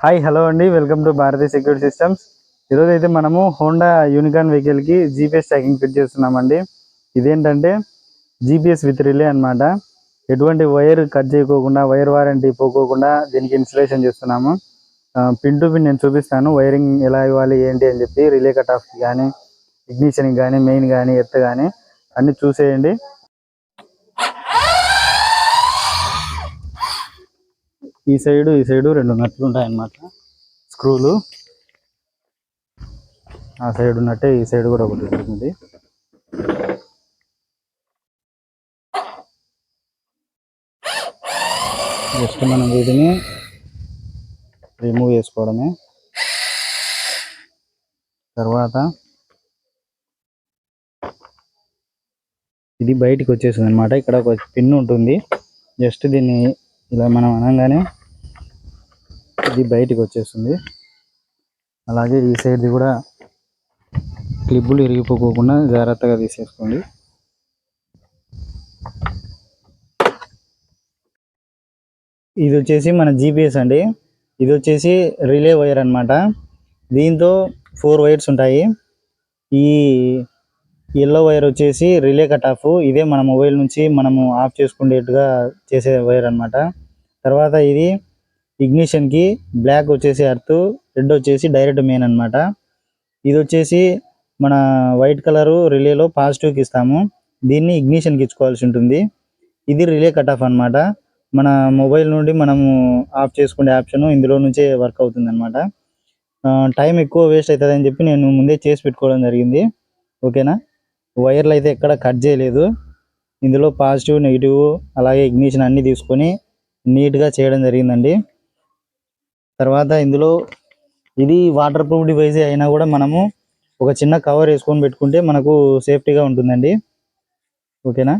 Hi hello అండి. Welcome to Bharatiya security systems. ఈరోజు అయితే మనము హోండా యూనికాన్ వెహికల్కి జీపీఎస్ ట్రాకింగ్ ఫిట్ చేస్తున్నామండి. ఇదేంటంటే జీపీఎస్ విత్ రిలే అన్నమాట. ఎటువంటి వైర్ కట్ చేయకోకుండా వైర్ వారంటీ పోకోకుండా దీనికి ఇన్స్టలేషన్ చేస్తున్నాము. పిన్ టు పిన్ నేను చూపిస్తాను. వైరింగ్ ఎలా ఇవ్వాలి ఏంటి అని చెప్పి రిలే కట్ ఆఫ్కి కానీ ఇగ్నిషన్కి కానీ మెయిన్ కానీ ఎత్తు కానీ అన్ని చూసేయండి. ఈ సైడ్ ఈ సైడ్ రెండు నట్లు ఉంటాయి అన్నమాట స్క్రూలు. ఆ సైడ్ ఉన్నట్టే ఈ సైడ్ కూడా ఒకటి ఉంటుంది. జస్ట్ మనం వీటిని రిమూవ్ చేసుకోవడమే. తర్వాత ఇది బయటికి వచ్చేసింది అనమాట ఇక్కడ ఒక పిన్ ఉంటుంది. జస్ట్ దీన్ని ఇలా మనం అనగానే ఇది బయటికి వచ్చేస్తుంది. అలాగే ఈ సైడ్ది కూడా క్లిప్పులు ఇరిగిపోకుండా జాగ్రత్తగా తీసేసుకోండి. ఇది వచ్చేసి మన జీపీఎస్ అండి. ఇది వచ్చేసి రిలే వైర్ అన్నమాట. దీంతో ఫోర్ వైర్స్ ఉంటాయి. ఈ ఎల్లో వైర్ వచ్చేసి రిలే కట్ ఆఫ్ ఇదే మన మొబైల్ నుంచి మనము ఆఫ్ చేసుకునేట్టుగా చేసే వైర్ అన్నమాట. తర్వాత ఇది ఇగ్నిషన్కి బ్లాక్ వచ్చేసి అర్త్ రెడ్ వచ్చేసి డైరెక్ట్ మెయిన్ అన్నమాట. ఇది వచ్చేసి మన వైట్ కలర్ రిలేలో పాజిటివ్కి ఇస్తాము. దీన్ని ఇగ్నిషన్కి ఇచ్చుకోవాల్సి ఉంటుంది. ఇది రిలే కట్ ఆఫ్ అన్నమాట. మన మొబైల్ నుండి మనము ఆఫ్ చేసుకునే ఆప్షన్ ఇందులో నుంచే వర్క్ అవుతుంది అనమాట టైం ఎక్కువ వేస్ట్ అవుతుందని చెప్పి నేను ముందే చేసి పెట్టుకోవడం జరిగింది. ఓకేనా వైర్లు అయితే ఎక్కడ కట్ చేయలేదు. ఇందులో పాజిటివ్ నెగిటివ్ అలాగే ఇగ్నిషన్ అన్ని తీసుకొని నీట్గా చేయడం జరిగిందండి. తర్వాత ఇందులో ఇది వాటర్ ప్రూఫ్ డివైస్ అయినా కూడా మనము ఒక చిన్న కవర్ వేసుకొని పెట్టుకుంటే మనకు సేఫ్టీగా ఉంటుందండి. ఓకేనా?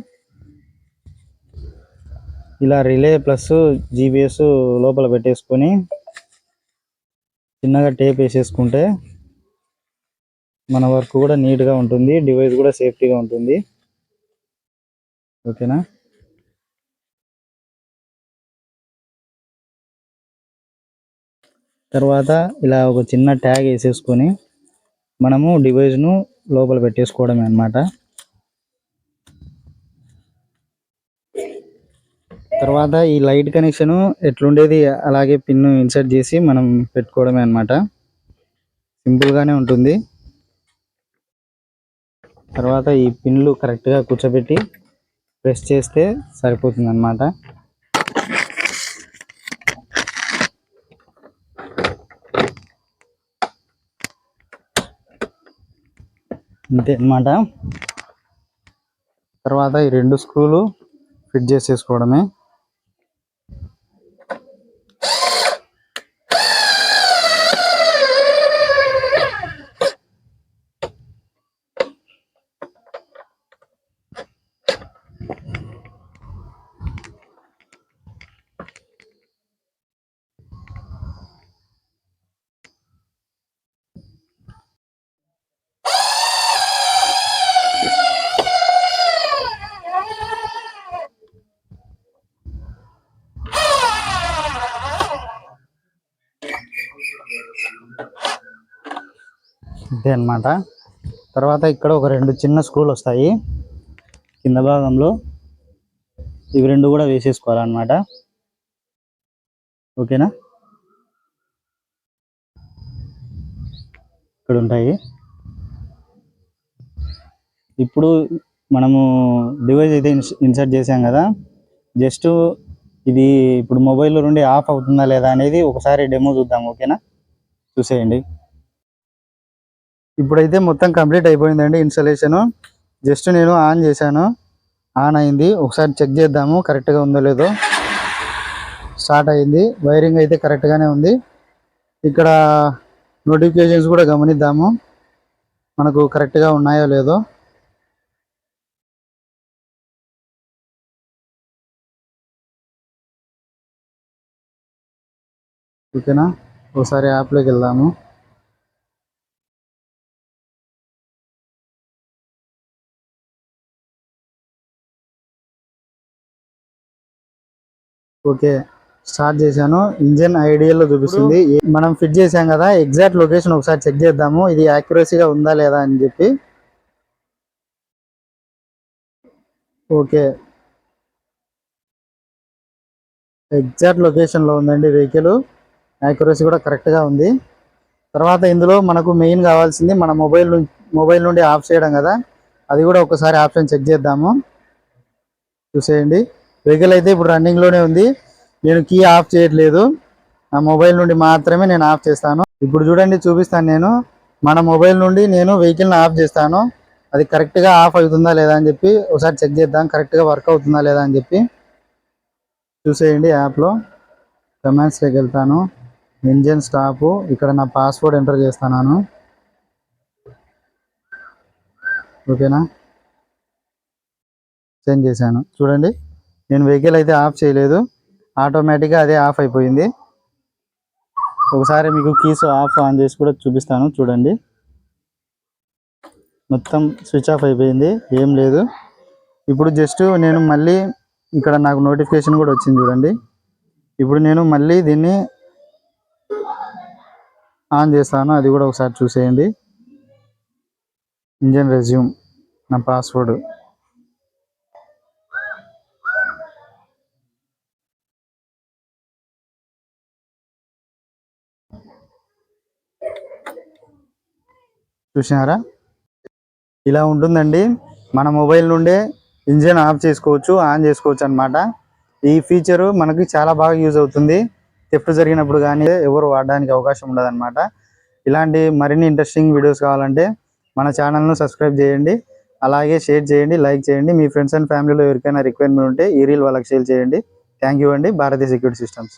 ఇలా రిలే ప్లస్ జీబీఎస్ లోపల పెట్టేసుకొని చిన్నగా టేప్ వేసేసుకుంటే మన వర్క్ కూడా నీట్గా ఉంటుంది డివైస్ కూడా సేఫ్టీగా ఉంటుంది. ఓకేనా? తర్వాత ఇలా ఒక చిన్న ట్యాగ్ వేసేసుకొని మనము డివైస్ను లోపల పెట్టేసుకోవడమే అన్నమాట. తర్వాత ఈ లైట్ కనెక్షన్ ఎట్లుండేది అలాగే పిన్ ఇన్సర్ట్ చేసి మనం పెట్టుకోవడమే అన్నమాట. సింపుల్ గానే ఉంటుంది. తర్వాత ఈ పిన్లు కరెక్ట్గా కూర్చోబెట్టి ప్రెస్ చేస్తే సరిపోతుంది అన్నమాట అంతే అన్నమాట. తర్వాత ఈ రెండు స్క్రూలు ఫిట్ చేసేసుకోవడమే. అంతే అన్నమాట. తర్వాత ఇక్కడ ఒక రెండు చిన్న స్క్రూలు వస్తాయి. కింద భాగంలో ఇవి రెండు కూడా వేసేసుకోవాలన్నమాట. ఓకేనా? ఇక్కడ ఉంటాయి. ఇప్పుడు మనము డివైస్ అయితే ఇన్సర్ట్ చేసాం కదా. జస్ట్ ఇది ఇప్పుడు మొబైల్లో నుండి ఆఫ్ అవుతుందా లేదా అనేది ఒకసారి డెమో చూద్దాం ఓకేనా? చూసేయండి. ఇప్పుడైతే మొత్తం కంప్లీట్ అయిపోయిందండి ఇన్స్టలేషన్. జస్ట్ నేను ఆన్ చేశాను. ఆన్ అయింది. ఒకసారి చెక్ చేద్దాము కరెక్ట్గా ఉందో లేదో. స్టార్ట్ అయింది. వైరింగ్ అయితే కరెక్ట్గానే ఉంది. ఇక్కడ నోటిఫికేషన్స్ కూడా గమనిద్దాము. మనకు కరెక్ట్గా ఉన్నాయో లేదో. ఓకేనా? ఒకసారి యాప్లోకి వెళ్దాము. ఓకే. స్టార్ట్ చేశాను. ఇంజిన్ ఐడియల్లో చూపిస్తుంది. మనం ఫిట్ చేసాం కదా ఎగ్జాక్ట్ లొకేషన్ ఒకసారి చెక్ చేద్దాము. ఇది యాక్యురసీగా ఉందా లేదా అని చెప్పి. ఓకే. ఎగ్జాక్ట్ లొకేషన్లో ఉందండి వెహికల్. యాక్యురసీ కూడా కరెక్ట్గా ఉంది. తర్వాత ఇందులో మనకు మెయిన్ కావాల్సింది మన మొబైల్ మొబైల్ నుండి ఆఫ్ చేయడం కదా. అది కూడా ఒకసారి ఆప్షన్ చెక్ చేద్దాము. చూసేయండి. వెహికల్ అయితే ఇప్పుడు రన్నింగ్లోనే ఉంది. నేను కీ ఆఫ్ చేయట్లేదు. నా మొబైల్ నుండి మాత్రమే నేను ఆఫ్ చేస్తాను. ఇప్పుడు చూడండి చూపిస్తాను నేను. మన మొబైల్ నుండి నేను వెహికల్ని ఆఫ్ చేస్తాను. అది కరెక్ట్గా ఆఫ్ అవుతుందా లేదా అని చెప్పి ఒకసారి చెక్ చేద్దాం. కరెక్ట్గా వర్క్ అవుతుందా లేదా అని చెప్పి. చూసేయండి యాప్లో కమాండ్స్లోకి వెళ్తాను. ఇంజన్ స్టాపు ఇక్కడ నా పాస్వర్డ్ ఎంటర్ చేస్తున్నాను. ఓకేనా సెండ్ చేశాను. చూడండి. నేను వెహికల్ అయితే ఆఫ్ చేయలేదు. ఆటోమేటిక్గా అదే ఆఫ్ అయిపోయింది. ఒకసారి మీకు కీస్ ఆఫ్ ఆన్ చేసి కూడా చూపిస్తాను. చూడండి. మొత్తం స్విచ్ ఆఫ్ అయిపోయింది. ఏం లేదు. ఇప్పుడు జస్ట్ నేను మళ్ళీ ఇక్కడ నాకు నోటిఫికేషన్ కూడా వచ్చింది చూడండి. ఇప్పుడు నేను మళ్ళీ దీన్ని ఆన్ చేస్తాను. అది కూడా ఒకసారి చూసేయండి. Engine resume. నా పాస్వర్డ్. చూసినారా? ఇలా ఉంటుందండి. మన మొబైల్ నుండే ఇంజిన్ ఆఫ్ చేసుకోవచ్చు ఆన్ చేసుకోవచ్చు అన్నమాట. ఈ ఫీచరు మనకి చాలా బాగా యూజ్ అవుతుంది. థెఫ్ట్ జరిగినప్పుడు కానీ ఎవరు వాడడానికి అవకాశం ఉండదు ఇలాంటి మరిన్ని ఇంట్రెస్టింగ్ వీడియోస్ కావాలంటే మన ఛానల్ను సబ్స్క్రైబ్ చేయండి. అలాగే షేర్ చేయండి లైక్ చేయండి. మీ ఫ్రెండ్స్ అండ్ ఫ్యామిలీలో ఎవరికైనా రిక్వైర్మెంట్ ఉంటే ఈ రీల్ వాళ్ళకి షేర్ చేయండి. థ్యాంక్ యూ అండి. Bharatiya security systems.